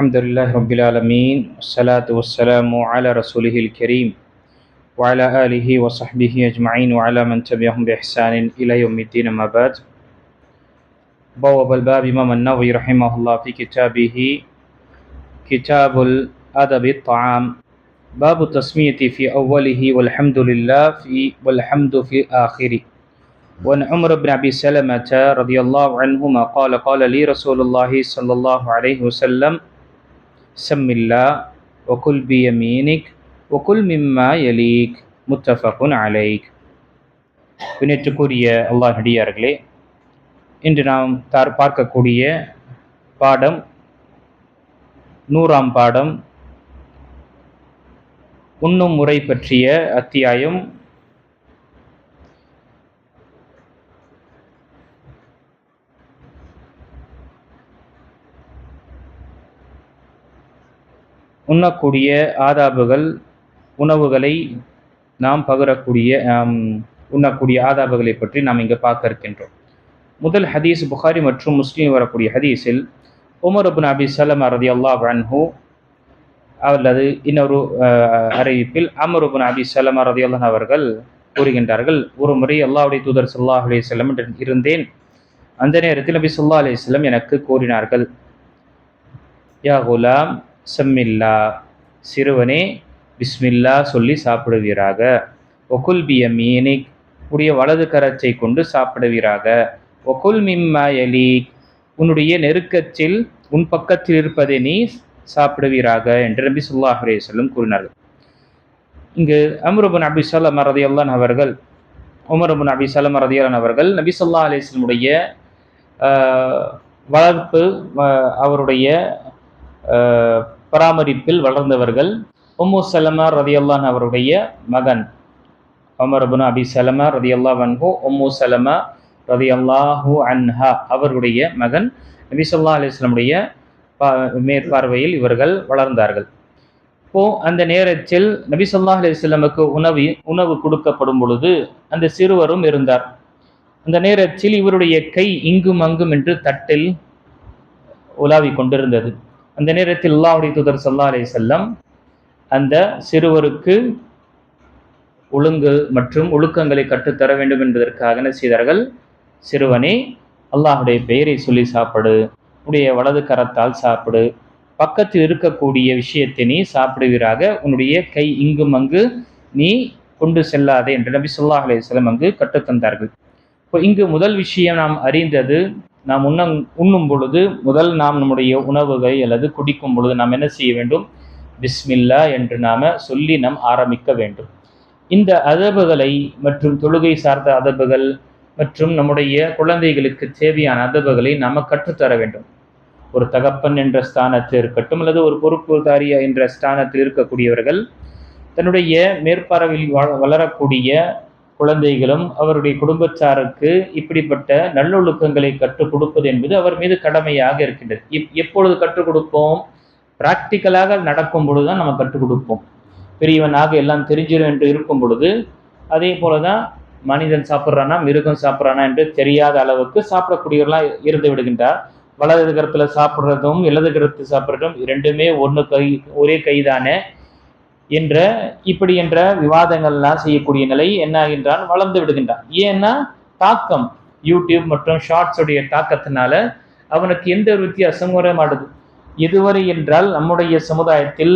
الحمد لله رب العالمين والصلاة والسلام على رسوله الكريم وعلى آله وصحبه أجمعين وعلى من تبعهم بإحسان إلى يوم الدين ما بعد. بواب الباب إمام النووي رحمه الله في كتابه كتاب الأدب الطعام. باب التسمية في أوله والحمد لله في والحمد في آخره. وعن عمر بن أبي سلمة رضي الله عنهما قال قال لي رسول الله صلى الله عليه وسلم சம்மில்லா ஒகுல் பியமீனிக் ஒகுல் மிம்மா எலீக் முத்தஃபகுன் அலைக் பின்னேற்றுக்குரிய அல்லாஹ் நடிகார்களே இன்று நாம் தார் பார்க்கக்கூடிய பாடம் நூறாம் பாடம் உண்ணும் முறை பற்றிய அத்தியாயம் உண்ணக்கூடிய ஆதாபுகள் உணவுகளை நாம் பகிரக்கூடிய உண்ணக்கூடிய ஆதாபுகளை பற்றி நாம் இங்கே பார்க்க இருக்கின்றோம். முதல் ஹதீஸ் புகாரி மற்றும் முஸ்லீம் வரக்கூடிய ஹதீஸில் உமர் அபுன் அபி சலம் அரதி அல்லா அன்ஹு அல்லது இன்னொரு அறிவிப்பில் அமர் அபுன் அபி சலம் அரதி அல்லன் அவர்கள் கூறுகின்றார்கள் ஒரு முறை அல்லாவுடைய தூதர் ஸல்லல்லாஹு செல்லம் வஸல்லம் இருந்தேன். அந்த நேரத்தில் நபி சொல்லா அலி வஸல்லம் எனக்கு கூறினார்கள் யா குலாம் சம்மில்லா. சிறுவனே பிஸ்மில்லா சொல்லி சாப்பிடுவீராக. ஒகுல் பிய மீனிக் உடைய வலது கரச்சை கொண்டு சாப்பிடுவீராக. ஒகுல் மிம்மா எலி உன்னுடைய நெருக்கத்தில் உன் பக்கத்தில் இருப்பதை நீ சாப்பிடுவீராக என்று நபி ஸல்லல்லாஹு அலைஹி கூறினார்கள். இங்கு அமருபன் அபி சலம் ரதியல்லான் அவர்கள் உமருபன் அபி சலம் ரதியல்லான் அவர்கள் நபி சொல்லா அலைஹி வளர்ப்பு அவருடைய பராமரிப்பில் வளர்ந்தவர்கள் உம்மு சலமா ரதியல்லான் அவருடைய மகன். உமர் அபுன் அபி சலமா ரதியல்லா வன்ஹு உம்மு சலமா ரதியல்லாஹூ அன்ஹா அவருடைய மகன். நபி ஸல்லல்லாஹு அலைஹி மேற்பார்வையில் இவர்கள் வளர்ந்தார்கள். இப்போ அந்த நேரத்தில் நபி ஸல்லல்லாஹு உணவு உணவு கொடுக்கப்படும் பொழுது அந்த சிறுவரும் இருந்தார். அந்த நேரத்தில் இவருடைய கை இங்கும் அங்கும் என்று தட்டில் உலாவிக் கொண்டிருந்தது. அந்த நேரத்தில் அல்லாஹுடைய தூதர் சல்லா அலி செல்லம் அந்த சிறுவருக்கு ஒழுங்கு மற்றும் ஒழுக்கங்களை கற்றுத்தர வேண்டும் என்பதற்காக என்ன செய்தார்கள்? சிறுவனே அல்லாஹுடைய பெயரை சொல்லி சாப்பிடு உடைய வலது கரத்தால் சாப்பிடு பக்கத்தில் இருக்கக்கூடிய விஷயத்தை நீ சாப்பிடுவீராக உன்னுடைய கை இங்கும் அங்கு நீ கொண்டு செல்லாதே என்று நபி ஸல்லல்லாஹு அலைஹி வஸல்லம் அங்கு கற்றுத்தந்தார்கள். இப்போ இங்கு முதல் விஷயம் நாம் அறிந்தது நாம் உண்ண உண்ணும் பொழுது முதல் நாம் நம்முடைய உணவுகளை அல்லது குடிக்கும் பொழுது நாம் என்ன செய்ய வேண்டும்? பிஸ்மில்லா என்று நாம சொல்லி நாம் ஆரம்பிக்க வேண்டும். இந்த அதபுகளை மற்றும் தொழுகை சார்ந்த அதபுகள் மற்றும் நம்முடைய குழந்தைகளுக்கு தேவையான அதபுகளை நாம் கற்றுத்தர வேண்டும். ஒரு தகப்பன் என்ற ஸ்தானத்தில் இருக்கட்டும் அல்லது ஒரு பொறுப்புதாரியா என்ற ஸ்தானத்தில் இருக்கக்கூடியவர்கள் தன்னுடைய மேற்பார்வையில் வள- வளரக்கூடிய குழந்தைகளும் அவருடைய குடும்பத்தாருக்கு இப்படிப்பட்ட நல்லொழுக்கங்களை கற்றுக் கொடுப்பது என்பது அவர் மீது கடமையாக இருக்கின்றது. இப் எப்பொழுது கற்றுக் கொடுப்போம்? பிராக்டிக்கலாக நடக்கும் பொழுது தான் நம்ம கற்றுக் கொடுப்போம். பெரியவனாக எல்லாம் தெரிஞ்சிடும் என்று இருக்கும் பொழுது அதே போல தான் மனிதன் சாப்பிட்றானா மிருகம் சாப்பிட்றானா என்று தெரியாத அளவுக்கு சாப்பிடக்கூடியவர்களாக இருந்து விடுகின்றார். வலது கரத்துல சாப்பிட்றதும் இடது கரத்து சாப்பிட்றதும் இரண்டுமே ஒன்று கை ஒரே கைதானே. என்ற இப்படி என்ற விவாதங்கள்லாம் செய்யக்கூடிய நிலை என்ன ஆகின்றான்? வளர்ந்து விடுகின்றான். ஏன்னா தாக்கம். யூடியூப் மற்றும் ஷார்ட்ஸுடைய தாக்கத்தினால அவனுக்கு எந்த ஒரு வித்தியாசம் வர மாட்டுது. இதுவரை என்றால் நம்முடைய சமுதாயத்தில்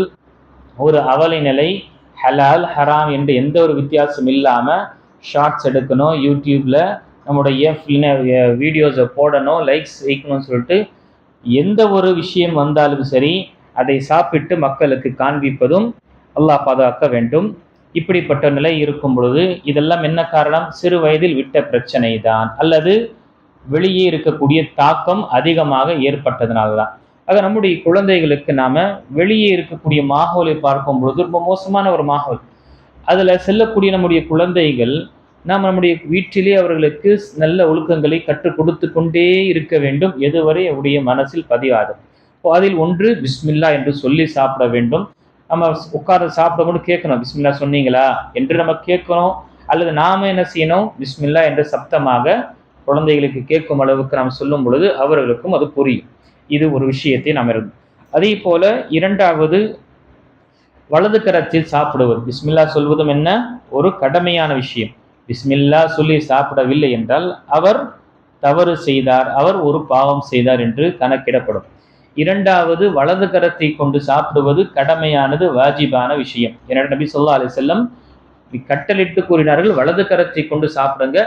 ஒரு அவலை நிலை ஹலால் ஹராம் என்ற எந்த ஒரு வித்தியாசம் இல்லாமல் ஷார்ட்ஸ் எடுக்கணும் யூடியூப்பில் நம்முடைய வீடியோஸை போடணும் லைக்ஸ் வைக்கணும்னு சொல்லிட்டு எந்த ஒரு விஷயம் வந்தாலும் சரி அதை சாப்பிட்டு மக்களுக்கு காண்பிப்பதும் அல்லாஹ் பாதுகாக்க வேண்டும். இப்படிப்பட்ட நிலை இருக்கும் பொழுது இதெல்லாம் என்ன காரணம்? சிறு வயதில் விட்ட பிரச்சனை தான் அல்லது வெளியே இருக்கக்கூடிய தாக்கம் அதிகமாக ஏற்பட்டதுனால தான் ஆக நம்முடைய குழந்தைகளுக்கு நாம் வெளியே இருக்கக்கூடிய மாகோலை பார்க்கும் பொழுது ரொம்ப மோசமான ஒரு மாகோல் அதில் செல்லக்கூடிய நம்முடைய குழந்தைகள் நாம் நம்முடைய வீட்டிலே அவர்களுக்கு நல்ல ஒழுக்கங்களை கற்றுக் கொடுத்து கொண்டே இருக்க வேண்டும். எதுவரை அவருடைய மனசில் பதிவாகும் இப்போ அதில் ஒன்று பிஸ்மில்லா என்று சொல்லி சாப்பிட வேண்டும். நம்ம உட்கார சாப்பிடும்போது கேட்கணும் பிஸ்மில்லா சொன்னீங்களா? என்று நம்ம கேட்கணும். அல்லது நாம என்ன செய்யணும்? பிஸ்மில்லா என்று சப்தமாக குழந்தைகளுக்கு கேட்கும் அளவுக்கு நாம் சொல்லும் பொழுது அவர்களுக்கும் அது புரியும். இது ஒரு விஷயத்தை நாம் இருக்கும் அதே போல இரண்டாவது வலது கரத்தில் சாப்பிடுவது. பிஸ்மில்லா சொல்வதும் என்ன? ஒரு கடமையான விஷயம். பிஸ்மில்லா சொல்லி சாப்பிடவில்லை என்றால் அவர் தவறு செய்தார் அவர் ஒரு பாவம் செய்தார் என்று கணக்கிடப்படும். இரண்டாவது வலது கரத்தை கொண்டு சாப்பிடுவது கடமையானது வாஜிபான விஷயம். என்னோட நபி சொல்லா அலி செல்லம் கட்டளிட்டு கூறினார்கள் வலது கரத்தை கொண்டு சாப்பிடுங்க.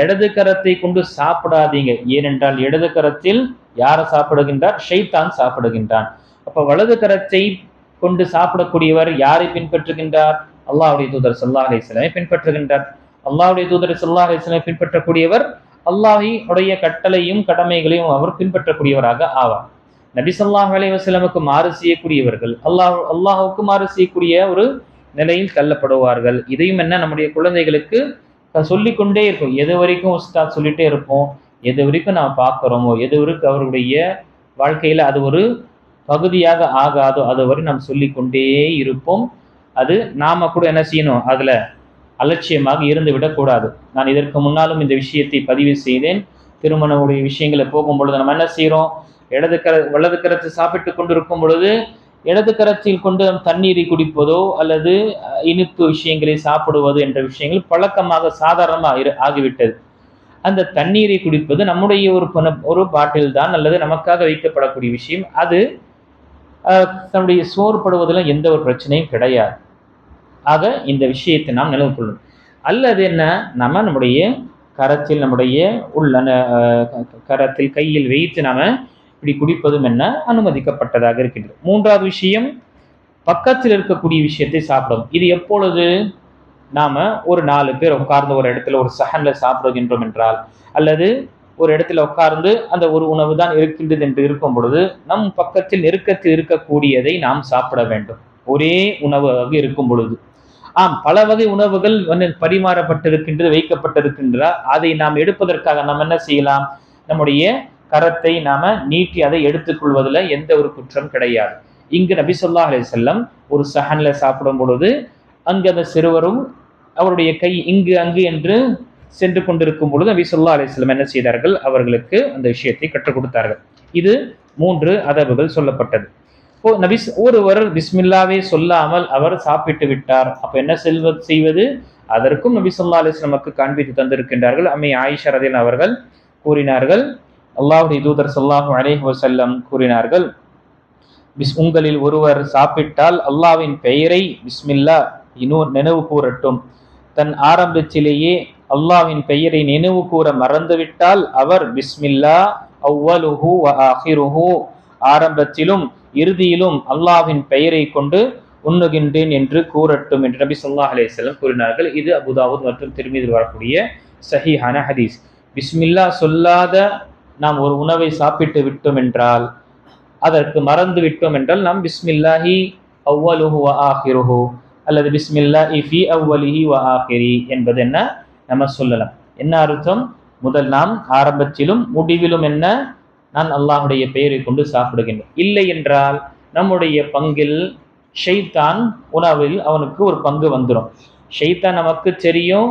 இடது கரத்தை கொண்டு சாப்பிடாதீங்க. ஏனென்றால் இடது கரத்தில் யாரை சாப்பிடுகின்றார்? ஷைத்தான் சாப்பிடுகின்றான். அப்ப வலது கரத்தை கொண்டு சாப்பிடக்கூடியவர் யாரை பின்பற்றுகின்றார்? அல்லாவுடைய தூதர் சல்லா அலிஸ்லாமை பின்பற்றுகின்றார். அல்லாஹுடைய தூதர் சல்லா அலிஸ்லாமை பின்பற்றக்கூடியவர் அல்லாஹி உடைய கட்டளையும் கடமைகளையும் அவர் பின்பற்றக்கூடியவராக ஆவார். நபிசல்லாஹ் சொல்லாஹ் மாறு செய்யக்கூடியவர்கள் அல்லாஹ் அல்லாஹுக்கு மாறு செய்யக்கூடிய ஒரு நிலையில் தள்ளப்படுவார்கள். இதையும் என்ன நம்முடைய குழந்தைகளுக்கு சொல்லிக்கொண்டே இருக்கும். எது வரைக்கும் உஸ்தாத் சொல்லிட்டே இருப்போம் எது வரைக்கும் நாம் பார்க்குறோமோ எது வரைக்கும் அவருடைய வாழ்க்கையில் அது ஒரு பகுதியாக ஆகாதோ அது வரை நாம் சொல்லிக்கொண்டே இருப்போம். அது நாம் கூட என்ன செய்யணும் அதில் அலட்சியமாக இருந்து விடக்கூடாது நான் இதற்கு முன்னாலும் இந்த விஷயத்தை பதிவு செய்தேன். திருமணமுடைய விஷயங்களை போகும் பொழுது நம்ம என்ன செய்கிறோம் இடது கர வலது கரத்தை சாப்பிட்டு கொண்டிருக்கும் பொழுது இடது கரத்தில் கொண்டு நம் தண்ணீரை குடிப்பதோ அல்லது இனிப்பு விஷயங்களை சாப்பிடுவது என்ற விஷயங்கள் பழக்கமாக சாதாரணமாக இரு ஆகிவிட்டது. அந்த தண்ணீரை குடிப்பது நம்முடைய ஒரு பண ஒரு பாட்டில் தான் அல்லது நமக்காக வைக்கப்படக்கூடிய விஷயம். அது தன்னுடைய சோர்படுவதில் எந்த ஒரு பிரச்சனையும் கிடையாது. ஆக இந்த விஷயத்தை நாம் நிலவு கொள்ளணும். அல்லது என்ன நம்ம நம்முடைய கரத்தில் நம்முடைய உள்ள கரத்தில் கையில் வைத்து நாம இப்படி குடிப்பதும் என்ன? அனுமதிக்கப்பட்டதாக இருக்கின்றது. மூன்றாவது விஷயம் பக்கத்தில் இருக்கக்கூடிய விஷயத்தை சாப்பிடும் இது எப்பொழுது? நாம் ஒரு நாலு பேர் உட்கார்ந்து ஒரு இடத்துல ஒரு சஹன்ல சாப்பிடுகின்றோம் என்றால் அல்லது ஒரு இடத்துல உட்கார்ந்து அந்த ஒரு உணவு தான் இருக்கின்றது என்று இருக்கும் பொழுது நம் பக்கத்தில் நெருக்கத்தில் இருக்கக்கூடியதை நாம் சாப்பிட வேண்டும். ஒரே உணவாக இருக்கும் பொழுது. ஆம் பல வகை உணவுகள் வந்து பரிமாறப்பட்டிருக்கின்றது வைக்கப்பட்டிருக்கின்றா அதை நாம் எடுப்பதற்காக நாம் என்ன செய்யலாம்? நம்முடைய கரத்தை நாம நீட்டி அதை எடுத்துக்கொள்வதில் எந்த ஒரு குற்றம் கிடையாது. இங்கு நபி சொல்லா அலி செல்லம் ஒரு சஹன்ல சாப்பிடும் பொழுது அங்கு அந்த சிறுவரும் அவருடைய கை இங்கு அங்கு என்று சென்று கொண்டிருக்கும் பொழுது நபி சொல்லா அலிஸ்லம் என்ன செய்தார்கள்? அவர்களுக்கு அந்த விஷயத்தை கற்றுக் கொடுத்தார்கள். இது மூன்று அதவுகள் சொல்லப்பட்டது. இப்போ நபி ஒருவர் பிஸ்மில்லாவே சொல்லாமல் அவர் சாப்பிட்டு விட்டார். அப்ப என்ன செல்வ செய்வது? அதற்கும் நபி சொல்லா அலிஸ்லமக்கு காண்பித்து தந்திருக்கின்றார்கள். அம்மை ஆயிஷா ரதில் அவர்கள் கூறினார்கள் அல்லாஹுடைய தூதர் சொல்லாஹு அலேஹ் வசல்லம் கூறினார்கள் பிஸ் உங்களில் ஒருவர் சாப்பிட்டால் அல்லாவின் பெயரை பிஸ்மில்லா இன்னும் நினைவு கூறட்டும். தன் ஆரம்பத்திலேயே அல்லாவின் பெயரை நினைவு கூற மறந்துவிட்டால் அவர் பிஸ்மில்லா அவ்வலுஹு அஹிருஹு ஆரம்பத்திலும் இறுதியிலும் அல்லாவின் பெயரை கொண்டு உண்ணுகின்றேன் என்று கூறட்டும் என்று நபி சொல்லா அலேஸ்லம் கூறினார்கள். இது அபுதாவுத் மற்றும் திருமீதில் வரக்கூடிய சஹிஹான ஹதீஸ். பிஸ்மில்லா சொல்லாத நாம் ஒரு உணவை சாப்பிட்டு விட்டோம் என்றால் அதற்கு மறந்து விட்டோம் என்றால் நாம் பிஸ்மில்லாஹி அவ்வலுஹு வ ஆஹிருஹு அல்லது பிஸ்மில்லா இஃபி அவ்வலிஹி வ ஆஹிரி என்பது என்ன? நம்ம சொல்லலாம். என்ன அர்த்தம்? முதல் நாம் ஆரம்பத்திலும் முடிவிலும் என்ன? நான் அல்லாஹுடைய பெயரை கொண்டு சாப்பிடுகின்றேன். இல்லை என்றால் நம்முடைய பங்கில் ஷெய்தான் உணவில் அவனுக்கு ஒரு பங்கு வந்துடும் ஷெய்தான் நமக்கு தெரியும்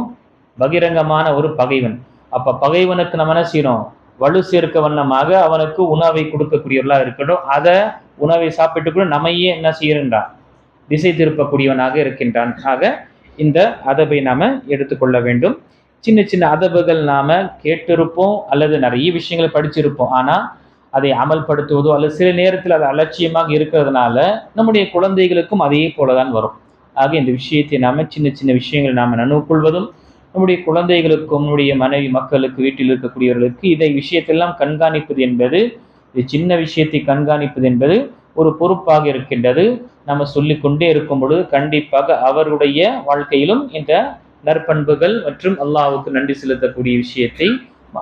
பகிரங்கமான ஒரு பகைவன். அப்போ பகைவனுக்கு நம்ம என்ன செய்யணும் வலு சேர்க்க வண்ணமாக அவனுக்கு உணவை கொடுக்கக்கூடியவர்களாக இருக்கட்டும் அதை உணவை சாப்பிட்டு கூட நம்மையே என்ன செய்யறான் திசை திருப்பக்கூடியவனாக இருக்கின்றான். ஆக இந்த அதபை நாம் எடுத்துக்கொள்ள வேண்டும். சின்ன சின்ன அதபுகள் நாம் கேட்டிருப்போம் அல்லது நிறைய விஷயங்களை படிச்சிருப்போம். ஆனால் அதை அமல்படுத்துவதோ அல்லது சில நேரத்தில் அது அலட்சியமாக இருக்கிறதுனால நம்முடைய குழந்தைகளுக்கும் அதே போலதான் வரும். ஆக இந்த விஷயத்தை நாம் சின்ன சின்ன விஷயங்களை நாம் நனவு கொள்வதும் நம்முடைய குழந்தைகளுக்கும் நம்முடைய மனைவி மக்களுக்கு வீட்டில் இருக்கக்கூடியவர்களுக்கு இதை விஷயத்தெல்லாம் கண்காணிப்பது என்பது இது சின்ன விஷயத்தை கண்காணிப்பது என்பது ஒரு பொறுப்பாக இருக்கின்றது. நம்ம சொல்லிக்கொண்டே இருக்கும் பொழுது கண்டிப்பாக அவருடைய வாழ்க்கையிலும் இந்த நற்பண்புகள் மற்றும் அல்லாஹுக்கு நன்றி செலுத்தக்கூடிய விஷயத்தை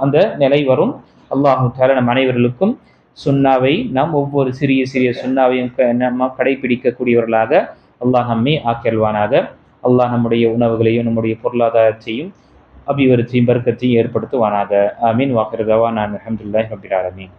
அந்த நிலை வரும். அல்லாஹு தால நம் அனைவர்களுக்கும் சுண்ணாவை நாம் ஒவ்வொரு சிறிய சிறிய சுண்ணாவையும் நம்ம கடைபிடிக்கக்கூடியவர்களாக அல்லாஹ் நம்மை ஆக்கியல்வானாக. அல்லாஹ் நம்முடைய உணவுகளையும் நம்முடைய பொருளாதாரத்தையும் அபிவிருத்தியும் பர்க்கத்தையும் ஏற்படுத்துவானாக. ஆமீன். வாக்குறதவா நான் அஹமதுல்லாஹ் அபிராலமீன்